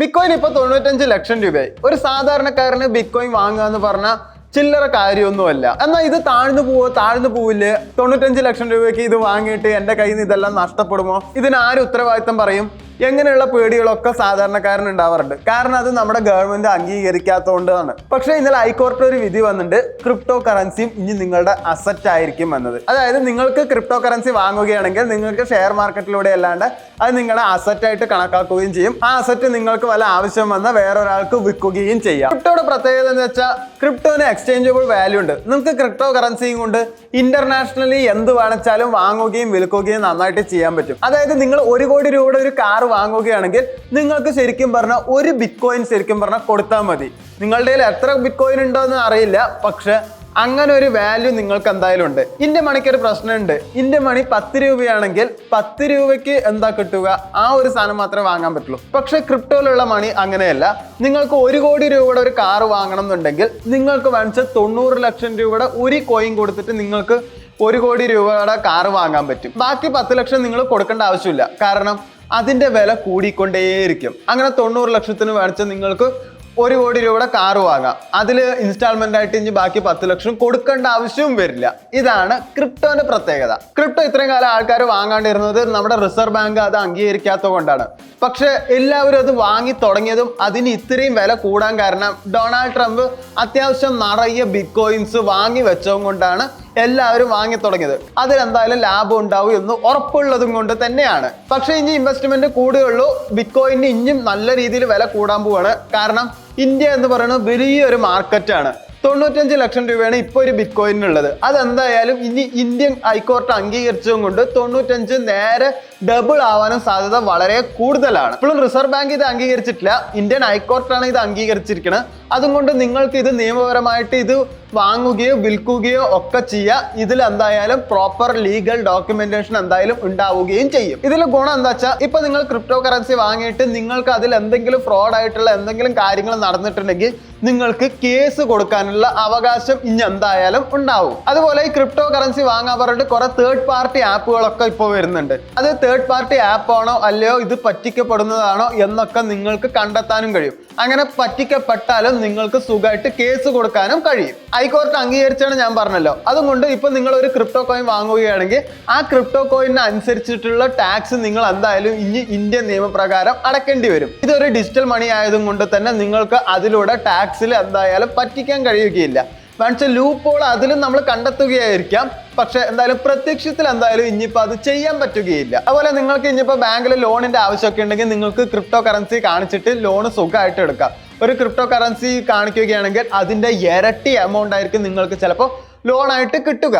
Bitcoin ഇപ്പൊ തൊണ്ണൂറ്റഞ്ച് ലക്ഷം രൂപയായി. ഒരു സാധാരണക്കാരന് ബിറ്റ്കോയിൻ വാങ്ങുക എന്ന് പറഞ്ഞാൽ ചില്ലറ കാര്യമൊന്നുമല്ല. എന്നാൽ ഇത് താഴ്ന്നു പോവോ താഴ്ന്നു പോവില്ലേ? തൊണ്ണൂറ്റഞ്ച് ലക്ഷം രൂപയ്ക്ക് ഇത് വാങ്ങിയിട്ട് എന്റെ കയ്യിൽ നിന്ന് ഇതെല്ലാം നഷ്ടപ്പെടുമോ? ഇതിന് ആര് ഉത്തരവാദിത്തം പറയും? എങ്ങനെയുള്ള പേടികളൊക്കെ സാധാരണക്കാരന് ഉണ്ടാവാറുണ്ട്. കാരണം അത് നമ്മുടെ ഗവൺമെന്റ് അംഗീകരിക്കാത്തതുകൊണ്ടാണ്. പക്ഷെ ഇന്നലെ ഹൈക്കോർട്ടിൽ ഒരു വിധി വന്നിട്ട് ക്രിപ്റ്റോ കറൻസിയും ഇനി നിങ്ങളുടെ അസറ്റ് ആയിരിക്കും എന്നത്. അതായത് നിങ്ങൾക്ക് ക്രിപ്റ്റോ കറൻസി വാങ്ങുകയാണെങ്കിൽ നിങ്ങൾക്ക് ഷെയർ മാർക്കറ്റിലൂടെ അല്ലാണ്ട് അത് നിങ്ങളുടെ അസറ്റായിട്ട് കണക്കാക്കുകയും ചെയ്യും. ആ അസറ്റ് നിങ്ങൾക്ക് വല്ല ആവശ്യം വന്നാൽ വേറൊരാൾക്ക് വിൽക്കുകയും ചെയ്യാം. ക്രിപ്റ്റോയുടെ പ്രത്യേകത എന്ന് വെച്ചാൽ ക്രിപ്റ്റോന് എക്സ്ചേഞ്ചബിൾ വാല്യൂ ഉണ്ട്. നിങ്ങൾക്ക് ക്രിപ്റ്റോ കറൻസിയും കൊണ്ട് ഇന്റർനാഷണലി എന്ത് വേണിച്ചാലും വാങ്ങുകയും വിൽക്കുകയും നന്നായിട്ട് ചെയ്യാൻ പറ്റും. അതായത് നിങ്ങൾ ഒരു കോടി രൂപയുടെ ഒരു കാർ വാങ്ങുകയാണെങ്കിൽ നിങ്ങൾക്ക് ശരിക്കും പറഞ്ഞാൽ ഒരു ബിറ്റ് കോയിൻ ശരിക്കും പറഞ്ഞാൽ കൊടുത്താൽ മതി. നിങ്ങളുടെ കയ്യിൽ എത്ര ബിറ്റ് കോയിൻ ഉണ്ടോ എന്ന് അറിയില്ല. പക്ഷെ അങ്ങനെ ഒരു വാല്യൂ നിങ്ങൾക്ക് എന്തായാലും ഉണ്ട്. ഇന്ത്യ മണിക്ക് ഒരു പ്രശ്നമുണ്ട്. ഇന്ത്യ മണി പത്ത് രൂപയാണെങ്കിൽ പത്ത് രൂപയ്ക്ക് എന്താ കിട്ടുക? ആ ഒരു സാധനം മാത്രമേ വാങ്ങാൻ പറ്റുള്ളൂ. പക്ഷെ ക്രിപ്റ്റോയിലുള്ള മണി അങ്ങനെയല്ല. നിങ്ങൾക്ക് ഒരു കോടി രൂപയുടെ ഒരു കാർ വാങ്ങണം എന്നുണ്ടെങ്കിൽ നിങ്ങൾക്ക് വേണിച്ച തൊണ്ണൂറ് ലക്ഷം രൂപയുടെ ഒരു കോയിൻ കൊടുത്തിട്ട് നിങ്ങൾക്ക് ഒരു കോടി രൂപയുടെ കാർ വാങ്ങാൻ പറ്റും. ബാക്കി പത്ത് ലക്ഷം നിങ്ങൾ കൊടുക്കേണ്ട ആവശ്യമില്ല. കാരണം അതിന്റെ വില കൂടിക്കൊണ്ടേയിരിക്കും. അങ്ങനെ തൊണ്ണൂറ് ലക്ഷത്തിന് മേടിച്ച നിങ്ങൾക്ക് ഒരു കോടി രൂപയുടെ കാർ വാങ്ങാം. അതിൽ ഇൻസ്റ്റാൾമെന്റ് ആയിട്ട് ഇനി ബാക്കി പത്ത് ലക്ഷം കൊടുക്കേണ്ട ആവശ്യവും വരില്ല. ഇതാണ് ക്രിപ്റ്റോന്റെ പ്രത്യേകത. ക്രിപ്റ്റോ ഇത്രയും കാലം ആൾക്കാർ വാങ്ങാണ്ടിരുന്നത് നമ്മുടെ റിസർവ് ബാങ്ക് അത് അംഗീകരിക്കാത്തത് കൊണ്ടാണ്. പക്ഷെ എല്ലാവരും അത് വാങ്ങി തുടങ്ങിയതും അതിന് ഇത്രയും വില കൂടാൻ കാരണം ഡൊണാൾഡ് ട്രംപ് അത്യാവശ്യം നിറയെ ബിറ്റ് കോയിൻസ് വാങ്ങി വെച്ചതും കൊണ്ടാണ് എല്ലാവരും വാങ്ങി തുടങ്ങിയത്. അതിലെന്തായാലും ലാഭം ഉണ്ടാവും എന്ന് ഉറപ്പുള്ളതും കൊണ്ട് തന്നെയാണ്. പക്ഷേ ഇനി ഇൻവെസ്റ്റ്മെന്റ് കൂടുകയുള്ളൂ ബിറ്റ്കോയിന് ഇനിയും നല്ല രീതിയിൽ വില കൂടാൻ പോവാണ്. കാരണം ഇന്ത്യ എന്ന് പറയുന്നത് വലിയൊരു മാർക്കറ്റാണ്. തൊണ്ണൂറ്റഞ്ച് ലക്ഷം രൂപയാണ് ഇപ്പോൾ ഒരു ബിറ്റ് കോയിനുള്ളത് അതെന്തായാലും ഇനി ഇന്ത്യൻ ഹൈക്കോർട്ട് അംഗീകരിച്ചതും കൊണ്ട് തൊണ്ണൂറ്റഞ്ച് നേരെ ഡബിൾ ആവാനും സാധ്യത വളരെ കൂടുതലാണ്. ഇപ്പോഴും റിസർവ് ബാങ്ക് ഇത് അംഗീകരിച്ചിട്ടില്ല. ഇന്ത്യൻ ഹൈക്കോർട്ടാണ് ഇത് അംഗീകരിച്ചിരിക്കുന്നത് അതുകൊണ്ട് നിങ്ങൾക്ക് ഇത് നിയമപരമായിട്ട് ഇത് വാങ്ങുകയോ വിൽക്കുകയോ ഒക്കെ ചെയ്യുക ഇതിൽ എന്തായാലും പ്രോപ്പർ ലീഗൽ ഡോക്യുമെന്റേഷൻ എന്തായാലും ഉണ്ടാവുകയും ചെയ്യും. ഇതിൽ ഗുണം എന്താ വെച്ചാൽ ഇപ്പൊ നിങ്ങൾ ക്രിപ്റ്റോ കറൻസി വാങ്ങിയിട്ട് നിങ്ങൾക്ക് അതിൽ എന്തെങ്കിലും ഫ്രോഡ് ആയിട്ടുള്ള എന്തെങ്കിലും കാര്യങ്ങൾ നടന്നിട്ടുണ്ടെങ്കിൽ നിങ്ങൾക്ക് കേസ് കൊടുക്കാനുള്ള അവകാശം ഇനി എന്തായാലും ഉണ്ടാവും. അതുപോലെ ഈ ക്രിപ്റ്റോ കറൻസി വാങ്ങാൻ പറഞ്ഞിട്ട് കുറെ തേർഡ് പാർട്ടി ആപ്പുകളൊക്കെ ഇപ്പോൾ വരുന്നുണ്ട്. അത് തേർഡ് പാർട്ടി ആപ്പ് ആണോ അല്ലയോ ഇത് പറ്റിക്കപ്പെടുന്നതാണോ എന്നൊക്കെ നിങ്ങൾക്ക് കണ്ടെത്താനും കഴിയും. അങ്ങനെ പറ്റിക്കപ്പെട്ടാലും നിങ്ങൾക്ക് സുഖമായിട്ട് കേസ് കൊടുക്കാനും കഴിയും. ഹൈക്കോർട്ട് അംഗീകരിച്ചാണ് ഞാൻ പറഞ്ഞല്ലോ. അതുകൊണ്ട് ഇപ്പൊ നിങ്ങൾ ഒരു ക്രിപ്റ്റോ കോയിൻ വാങ്ങുകയാണെങ്കിൽ ആ ക്രിപ്റ്റോ കോയിന് അനുസരിച്ചിട്ടുള്ള ടാക്സ് നിങ്ങൾ എന്തായാലും ഇനി ഇന്ത്യൻ നിയമപ്രകാരം അടക്കേണ്ടി വരും. ഇതൊരു ഡിജിറ്റൽ മണി ആയതുകൊണ്ട് തന്നെ നിങ്ങൾക്ക് അതിലൂടെ ടാക്സിൽ എന്തായാലും പറ്റിക്കാൻ കഴിയുകയില്ല. വേണിച്ച ലൂപ്പോൾ അതിലും നമ്മൾ കണ്ടെത്തുകയായിരിക്കാം. പക്ഷെ എന്തായാലും പ്രത്യക്ഷത്തിൽ എന്തായാലും ഇനിയിപ്പോൾ അത് ചെയ്യാൻ പറ്റുകയില്ല. അതുപോലെ നിങ്ങൾക്ക് ഇനിയിപ്പോൾ ബാങ്കിൽ ലോണിന്റെ ആവശ്യമൊക്കെ ഉണ്ടെങ്കിൽ നിങ്ങൾക്ക് ക്രിപ്റ്റോ കറൻസി കാണിച്ചിട്ട് ലോൺ സുഖമായിട്ട് എടുക്കാം. ഒരു ക്രിപ്റ്റോ കറൻസി കാണിക്കുകയാണെങ്കിൽ അതിന്റെ ഇരട്ടി എമൗണ്ട് ആയിരിക്കും നിങ്ങൾക്ക് ചിലപ്പോൾ ലോണായിട്ട് കിട്ടുക.